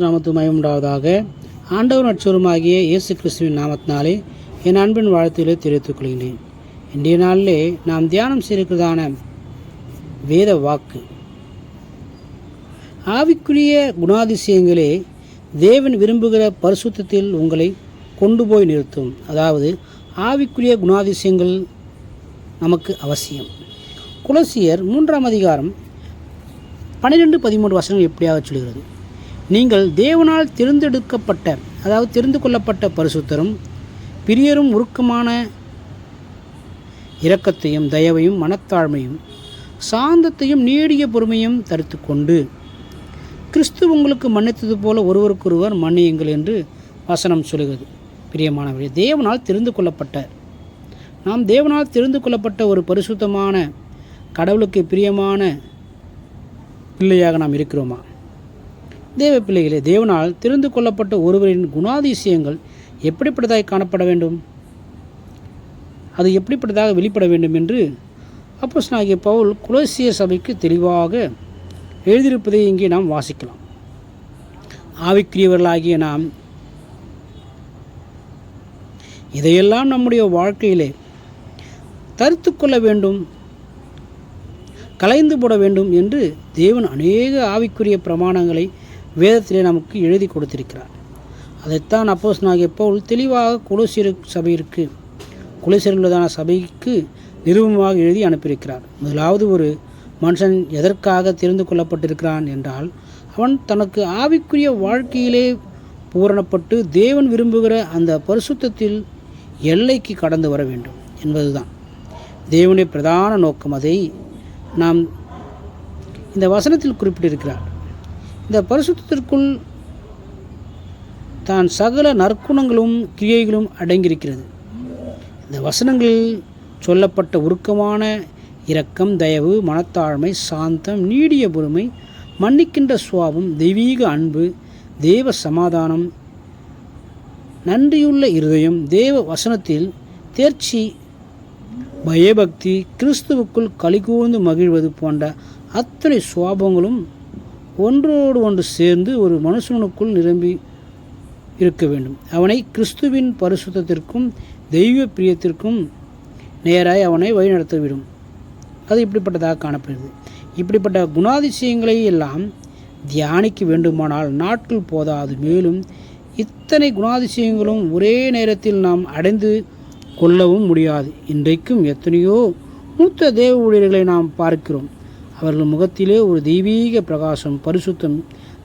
நாமத்து மயமுண்டாவதாக ஆண்டவர் நட்சருமாகிய இயேசு கிறிஸ்துவின் நாமத்தினாலே என் அன்பின் வாழ்த்துக்களை தெரிவித்துக் கொள்கிறேன் இன்றைய நாளிலே நாம் தியானம் செய்திருக்கிறதான வேத வாக்கு. ஆவிக்குரிய குணாதிசயங்களே தேவன் விரும்புகிற பரிசுத்தத்தில் உங்களை கொண்டு போய் நிறுத்தும். அதாவது ஆவிக்குரிய குணாதிசயங்கள் நமக்கு அவசியம். குலசியர் மூன்றாம் அதிகாரம் பன்னிரெண்டு பதிமூன்று வசனங்கள் எப்படியாக சொல்கிறது நீங்கள் தேவனால் தெரிந்தெடுக்கப்பட்ட அதாவது தெரிந்து கொள்ளப்பட்ட பரிசுத்தரும் பிரியரும் உருக்கமான இரக்கத்தையும் தயவையும் மனத்தாழ்மையும் சாந்தத்தையும் நீடிய பொறுமையும் தரித்து கொண்டு கிறிஸ்து உங்களுக்கு மன்னித்தது போல ஒருவருக்கொருவர் மன்னியுங்கள் என்று வசனம் சொல்கிறது பிரியமானவர்களே தேவனால் தெரிந்து கொள்ளப்பட்ட நாம் தேவனால் தெரிந்து கொள்ளப்பட்ட ஒரு பரிசுத்தமான கடவுளுக்கு பிரியமான பிள்ளையாக நாம் இருக்கிறோமா? தேவ பிள்ளைகளே தேவனால் தெரிந்து கொள்ளப்பட்ட ஒருவரின் குணாதிசயங்கள் எப்படிப்பட்டதாக காணப்பட வேண்டும்? அது எப்படிப்பட்டதாக வெளிப்பட வேண்டும் என்று அப்போஸ்தலனாகிய பவுல் குலோசிய சபைக்கு தெளிவாக எழுதியிருப்பதை இங்கே நாம் வாசிக்கலாம். ஆவிக்குரியவர்களாகிய நாம் இதையெல்லாம் நம்முடைய வாழ்க்கையிலே தருத்து கொள்ள வேண்டும் கலைந்து போட வேண்டும் என்று தேவன் அநேக ஆவிக்குரிய பிரமாணங்களை வேதத்திலே நமக்கு எழுதி கொடுத்திருக்கிறார். அதைத்தான் அப்போஸ் நாகிய பவுல் தெளிவாக குலசிறு சபையிற்கு குலசிறுள்ளதான சபைக்கு நிருபமாக எழுதி அனுப்பியிருக்கிறார். முதலாவது ஒரு மனுஷன் எதற்காக தெரிந்து கொள்ளப்பட்டிருக்கிறான் என்றால் அவன் தனக்கு ஆவிக்குரிய வாழ்க்கையிலே பூரணப்பட்டு தேவன் விரும்புகிற அந்த பரிசுத்தத்தில் எல்லைக்கு கடந்து வர வேண்டும் என்பதுதான். தேவனுடைய பிரதான நோக்கம் அதை நாம் இந்த வசனத்தில் குறிப்பிட்டிருக்கிறார். இந்த பரிசுத்தத்திற்குள் தான் சகல நற்குணங்களும் கிரியைகளும் அடங்கியிருக்கிறது. இந்த வசனங்களில் சொல்லப்பட்ட உருக்கமான இரக்கம் தயவு மனத்தாழ்மை சாந்தம் நீடிய பொறுமை மன்னிக்கின்ற சுவாபம் தெய்வீக அன்பு தேவ சமாதானம் நன்றியுள்ள இருதயம் தேவ வசனத்தில் தேர்ச்சி பயபக்தி கிறிஸ்துவுக்குள் கலிகூர்ந்து மகிழ்வது போன்ற அத்தனை சுவாபங்களும் ஒன்றோடு ஒன்று சேர்ந்து ஒரு மனுஷனுக்குள் நிரம்பி இருக்க வேண்டும். அவனை கிறிஸ்துவின் பரிசுத்தத்திற்கும் தெய்வ பிரியத்திற்கும் நேராய் அவனை வழிநடத்திவிடும் அது இப்படிப்பட்டதாக காணப்படுகிறது. இப்படிப்பட்ட குணாதிசயங்களை எல்லாம் தியானிக்க வேண்டுமானால் நாட்கள் போதாது. மேலும் இத்தனை குணாதிசயங்களும் ஒரே நேரத்தில் நாம் அடைந்து கொள்ளவும் முடியாது. இன்றைக்கும் எத்தனையோ மூத்த தேவ ஊழியர்களை நாம் பார்க்கிறோம். அவர்கள் முகத்திலே ஒரு தெய்வீக பிரகாசம் பரிசுத்தம்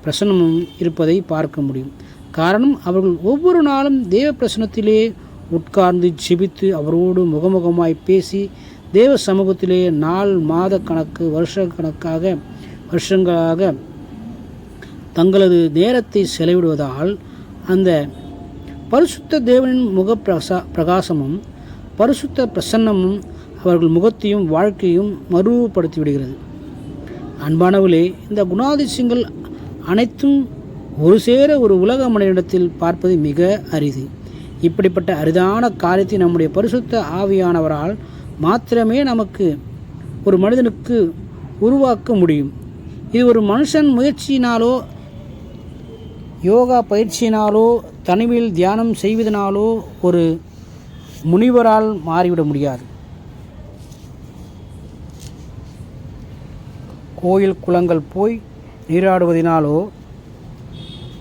பிரசன்னமும் இருப்பதை பார்க்க முடியும். காரணம் அவர்கள் ஒவ்வொரு நாளும் தேவ பிரசனத்திலே உட்கார்ந்து ஜெபித்து அவரோடு முகமுகமாய் பேசி தேவ சமூகத்திலே நாள் மாத கணக்கு வருஷ கணக்காக வருஷங்களாக தங்களது நேரத்தை செலவிடுவதால் அந்த பரிசுத்த தேவனின் முக பிரசா பிரகாசமும் பரிசுத்த பிரசன்னமும் அவர்கள் முகத்தையும் வாழ்க்கையும் மறுபடுத்தி விடுகிறது அன்பானவர்களே இந்த குணாதிசயங்கள் அனைத்தும் ஒரு சேர ஒரு உலக மனிதனிடத்தில் பார்ப்பது மிக அரிது. இப்படிப்பட்ட அரிதான காரியத்தை நம்முடைய பரிசுத்த ஆவியானவரால் மாத்திரமே நமக்கு ஒரு மனிதனுக்கு உருவாக்க முடியும். இது ஒரு மனுஷன் முயற்சியினாலோ யோகா பயிற்சியினாலோ தனிமையில் தியானம் செய்வதனாலோ ஒரு முனிவரால் மாறிவிட முடியாது. கோயில் குளங்கள் போய் நீராடுவதினாலோ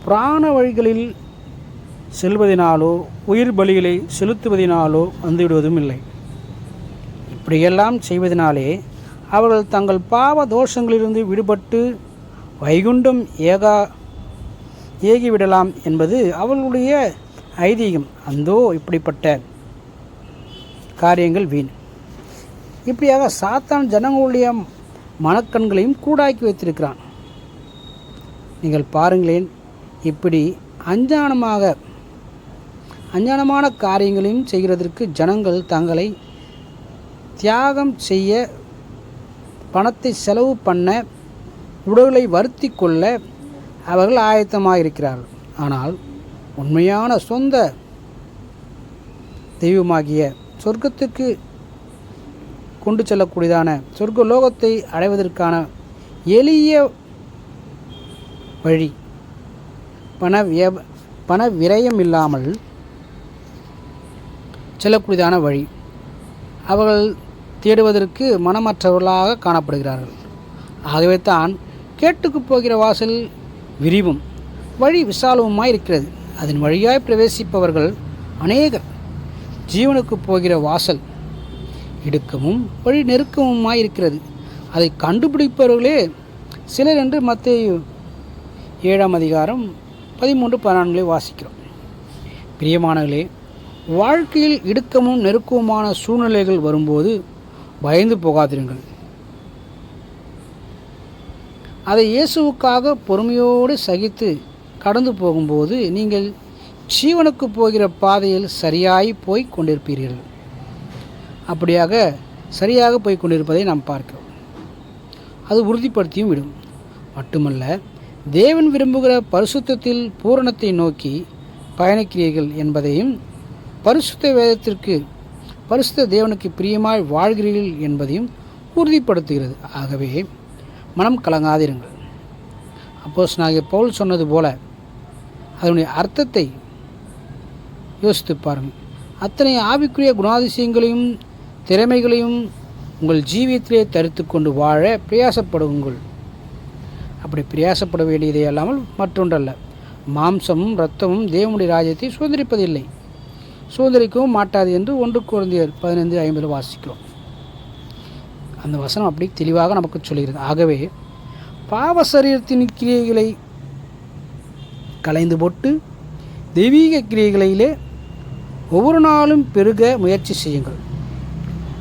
புராண வழிகளில் செல்வதினாலோ உயிர் பலிகளை செலுத்துவதினாலோ வந்துவிடுவதும் இல்லை. இப்படியெல்லாம் செய்வதனாலே அவர்கள் தங்கள் பாவ தோஷங்களிலிருந்து விடுபட்டு வைகுண்டம் ஏகா ஏகிவிடலாம் என்பது அவர்களுடைய ஐதீகம். அந்தோ இப்படிப்பட்ட காரியங்கள் வீண். இப்படியாக சாத்தான் ஜனங்களுடைய மனக்கண்களையும் கூடாக்கி வைத்திருக்கிறான். நீங்கள் பாருங்களேன் இப்படி அஞ்ஞானமாக அஞ்ஞானமான காரியங்களையும் செய்கிறதற்கு ஜனங்கள் தங்களை தியாகம் செய்ய பணத்தை செலவு பண்ண உடலை வருத்தி கொள்ள அவர்கள் ஆயத்தமாக இருக்கிறார்கள் ஆனால் உண்மையான சொந்த தெய்வமாகிய சொர்க்கத்துக்கு கொண்டு செல்லக்கூடியதான சொர்க்க லோகத்தை அடைவதற்கான எளிய வழி. பண விய பண விரயம் இல்லாமல் செல்லக்கூடியதான வழி. அவர்கள் தேடுவதற்கு மனமற்றவர்களாக காணப்படுகிறார்கள். ஆகவே தான் கேட்டுக்கு போகிற வாசல் விரிவும் வழி விசாலவுமாய் இருக்கிறது. அதன் வழியாய் பிரவேசிப்பவர்கள் அநேகர். ஜீவனுக்கு போகிற வாசல் இடுக்கமும் வழி நெருக்கமுமாய் இருக்கிறது அதை கண்டுபிடிப்பவர்களே சிலர் என்று மத்திய ஏழாம் அதிகாரம் பதிமூன்று பதினான்களை வாசிக்கிறோம். பிரியமானங்களே வாழ்க்கையில் இடுக்கமும் நெருக்கமுமான சூழ்நிலைகள் வரும்போது பயந்து போகாதிருங்கள். அதை இயேசுவுக்காக பொறுமையோடு சகித்து கடந்து போகும்போது நீங்கள் ஜீவனுக்கு போகிற பாதையில் சரியாய் போய் கொண்டிருப்பீர்கள். அப்படியாக சரியாக போய் கொண்டிருப்பதை நாம் பார்க்கிறோம். அது உறுதிப்படுத்தியும் விடும். மட்டுமல்ல தேவன் விரும்புகிற பரிசுத்தத்தில் பூரணத்தை நோக்கி பயணிக்கிறீர்கள் என்பதையும் பரிசுத்த வேதத்திற்கு பரிசுத்த தேவனுக்கு பிரியமாய் வாழ்கிறீர்கள் என்பதையும் உறுதிப்படுத்துகிறது. ஆகவே மனம் கலங்காதிருங்கள். அப்போஸ் நாகிய பவுல் சொன்னது போல அதனுடைய அர்த்தத்தை யோசித்து பாருங்கள். அத்தனை ஆவிக்குரிய குணாதிசயங்களையும் திறமைகளையும் உங்கள் ஜீவியத்திலே தரித்து கொண்டு வாழ பிரயாசப்படுங்கள். அப்படி பிரயாசப்பட வேண்டியதே அல்லாமல் மற்றொன்றல்ல. மாம்சமும் இரத்தமும் தேவனுடைய ராஜ்யத்தை சுதந்திரிப்பதில்லை. சுதந்திரிக்கவும் மாட்டாது என்று ஒன்று குழந்தையர் பதினைந்து ஐம்பது வாசிக்கிறோம். அந்த வசனம் அப்படி தெளிவாக நமக்கு சொல்கிறது. ஆகவே பாவ சரீரத்தின் கிரியைகளை கலைந்து போட்டு தெய்வீக கிரியைகளிலே ஒவ்வொரு நாளும் பெருக முயற்சி செய்யுங்கள்.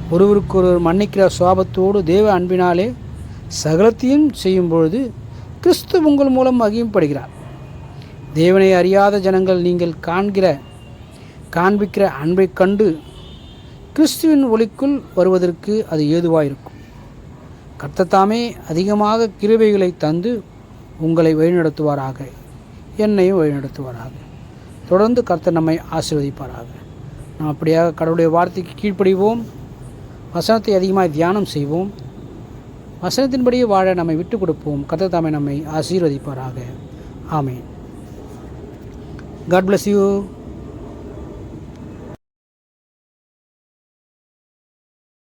ஒருவருக்கொருவர் மன்னிக்கிற சுவாபத்தோடு தேவ அன்பினாலே சகலத்தையும் செய்யும் பொழுது கிறிஸ்து உங்கள் மூலம் மகிமைப்படுகிறார். தேவனை அறியாத ஜனங்கள் நீங்கள் காண்கிற காண்பிக்கிற அன்பைக் கண்டு கிறிஸ்துவின் ஒளிக்குள் வருவதற்கு அது ஏதுவாயிருக்கும். கர்த்தத்தாமே அதிகமாக கிருபைகளை தந்து உங்களை வழிநடத்துவாராக. என்னையும் வழிநடத்துவாராக. தொடர்ந்து கர்த்தர் நம்மை ஆசீர்வதிப்பாராக. நாம் அப்படியாக கடவுளுடைய வார்த்தைக்கு கீழ்ப்படிவோம். வசனத்தை அதிகமாக தியானம் செய்வோம். வசனத்தின்படியே வாழ நம்மை விட்டு கொடுப்போம். கத்த தாமே நம்மை ஆசீர்வதிப்பாராக. ஆமேன். God bless you